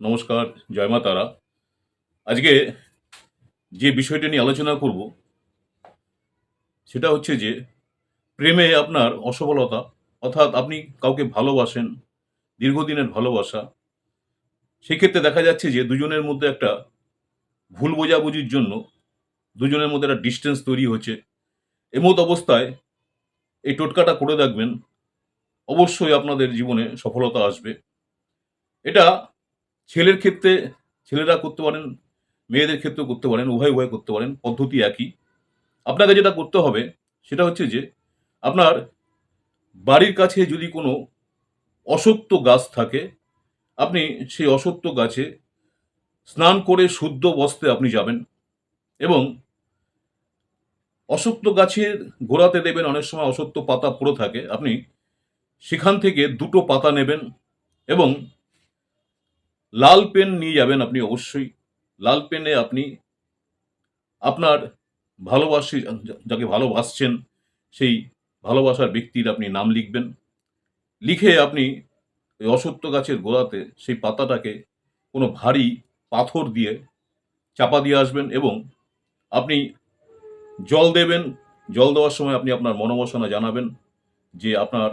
নমস্কার, জয় মা তারা। আজকে যে বিষয়টা নিয়ে আলোচনা করব, সেটা হচ্ছে যে প্রেমে আপনার অসফলতা অর্থাৎ আপনি কাউকে ভালোবাসেন, দীর্ঘদিনের ভালোবাসা, সেক্ষেত্রে দেখা যাচ্ছে যে দুজনের মধ্যে একটা ভুল বোঝাবুঝির জন্য দুজনের মধ্যে একটা ডিস্টেন্স তৈরি হচ্ছে। এমত অবস্থায় এই টোটকাটা করে দেখবেন, অবশ্যই আপনাদের জীবনে সফলতা আসবে। এটা ছেলের ক্ষেত্রে ছেলেরা করতে পারেন, মেয়েদের ক্ষেত্রেও করতে পারেন, উভয় উভয় করতে পারেন, পদ্ধতি একই। আপনাকে যেটা করতে হবে সেটা হচ্ছে যে আপনার বাড়ির কাছে যদি কোনো অসত্য গাছ থাকে, আপনি সেই অসত্য গাছে স্নান করে শুদ্ধ বস্ত্রে আপনি যাবেন এবং অসত্য গাছের গোড়াতে দেবেন, অনেক সময় অসত্য পাতা পড়ে থাকে, আপনি সেখান থেকে দুটো পাতা নেবেন এবং লাল পেন নিয়ে যাবেন আপনি অবশ্যই। লাল পেনে আপনি আপনার ভালোবাসি, যাকে ভালোবাসছেন, সেই ভালোবাসার ব্যক্তির আপনি নাম লিখবেন। লিখে আপনি ওই অসত্য গাছের গোড়াতে সেই পাতাটাকে কোনো ভারী পাথর দিয়ে চাপা দিয়ে আসবেন এবং আপনি জল দেবেন। জল দেওয়ার সময় আপনি আপনার মনোবাসনা জানাবেন যে আপনার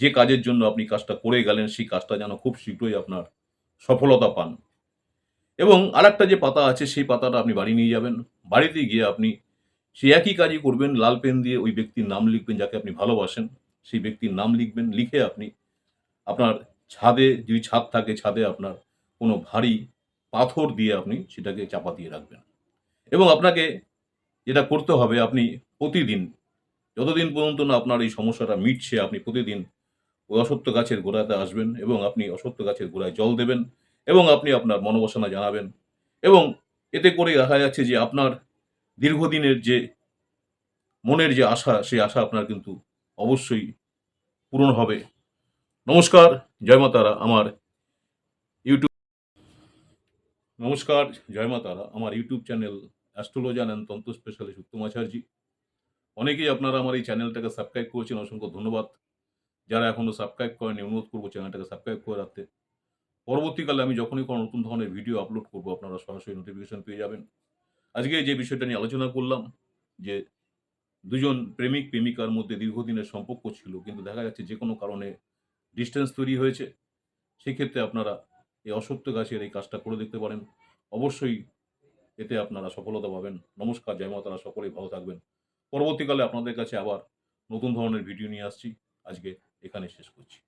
যে কাজের জন্য আপনি কাজটা করে গেলেন, সেই কাজটা যেন খুব শীঘ্রই আপনার সফলতা পান। এবং আরেকটা যে পাতা আছে, সেই পাতাটা আপনি বাড়ি নিয়ে যাবেন। বাড়িতে গিয়ে আপনি সেই একই কাজই করবেন, লাল পেন দিয়ে ওই ব্যক্তির নাম লিখবেন যাকে আপনি ভালোবাসেন। সেই ব্যক্তির নাম লিখবেন, লিখে আপনি আপনার ছাদে, যদি ছাদ থাকে ছাদে আপনার কোনো ভারী পাথর দিয়ে আপনি সেটাকে চাপা দিয়ে রাখবেন। এবং আপনাকে যেটা করতে হবে, আপনি প্রতিদিন, যতদিন পর্যন্ত না আপনার এই সমস্যাটা মিটছে, আপনি প্রতিদিন ওই অসত্য গাছের গোড়াতে আসবেন এবং আপনি অসত্য গাছের গোড়ায় জল দেবেন এবং আপনি আপনার মনোবাসনা জানাবেন। এবং এতে করে দেখা যাচ্ছে যে আপনার দীর্ঘদিনের যে মনের যে আশা, সেই আশা আপনার কিন্তু অবশ্যই পূরণ হবে। নমস্কার, জয় মা তারা আমার ইউটিউব নমস্কার, জয় মা তারা আমার YouTube channel astrology and tantra specialist Uttam Acharya অনেকেই আপনারা আমার এই চ্যানেলটাকে সাবস্ক্রাইব করেছেন, অসংখ্য ধন্যবাদ। যারা এখনও সাবস্ক্রাইব করেনি, অনুরোধ করব চ্যানেলটাকে সাবস্ক্রাইব করে রাখতে। পরবর্তীকালে আমি যখনই কোনো নতুন ধরনের ভিডিও আপলোড করব, আপনারা সরাসরি নোটিফিকেশন পেয়ে যাবেন। আজকে যে বিষয়টা নিয়ে আলোচনা করলাম, যে দুজন প্রেমিক, প্রেমিকার মধ্যে দীর্ঘদিনের সম্পর্ক ছিল, কিন্তু দেখা যাচ্ছে যে কোনো কারণে ডিস্টেন্স তৈরি হয়েছে, সেক্ষেত্রে আপনারা এই অসত্য গাছের এই কাজটা করে দেখতে পারেন। অবশ্যই এতে আপনারা সফলতা পাবেন। নমস্কার, জয় মাতারা সকলেই ভালো থাকবেন। পরবর্তীকালে আপনাদের কাছে আবার নতুন ধরনের ভিডিও নিয়ে আসছি। আজকে এখানে শেষ করছি।